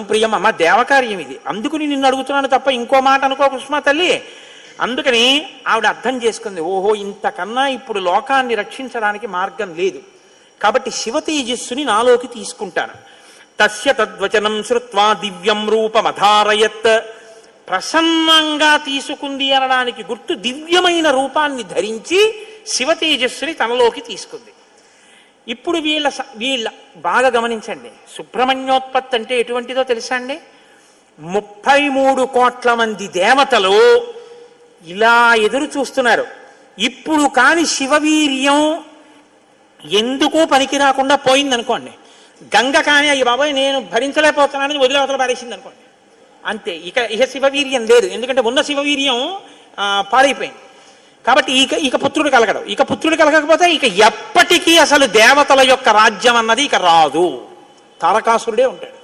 ప్రియం అమ్మ దేవకార్యం ఇది. అందుకుని నిన్ను అడుగుతున్నాను తప్ప ఇంకో మాట అనుకో కృష్ణ తల్లి. అందుకని ఆవిడ అర్థం చేసుకుంది ఓహో ఇంతకన్నా ఇప్పుడు లోకాన్ని రక్షించడానికి మార్గం లేదు. కాబట్టి శివ తేజస్సుని నాలోకి తీసుకుంటాను. తస్య తద్వచనం శ్రుత్వా దివ్యం రూపమధారయత్. ప్రసన్నంగా తీసుకుంది అనడానికి గుర్తు దివ్యమైన రూపాన్ని ధరించి శివ తేజస్సుని తనలోకి తీసుకుంది. ఇప్పుడు వీళ్ళ స- వీళ్ళ బాగా గమనించండి. సుబ్రహ్మణ్యోత్పత్తి అంటే ఎటువంటిదో తెలుసా అండి? ముప్పై మూడు కోట్ల మంది దేవతలు ఇలా ఎదురు చూస్తున్నారు. ఇప్పుడు కాని శివవీర్యం ఎందుకు పనికి రాకుండా పోయింది అనుకోండి గంగ కానీ అయ్యి బాబాయ్ నేను భరించలేకపోతున్నానని వదిలే పారేసింది అనుకోండి అంతే ఇక ఇక శివవీర్యం లేదు. ఎందుకంటే ఉన్న శివవీర్యం పాడైపోయింది. కాబట్టి ఇక ఇక పుత్రుడు కలగడం. ఇక పుత్రుడు కలగకపోతే ఇక ఎప్పటికీ అసలు దేవతల యొక్క రాజ్యం అన్నది ఇక రాదు. తారకాసురుడే ఉంటాడు.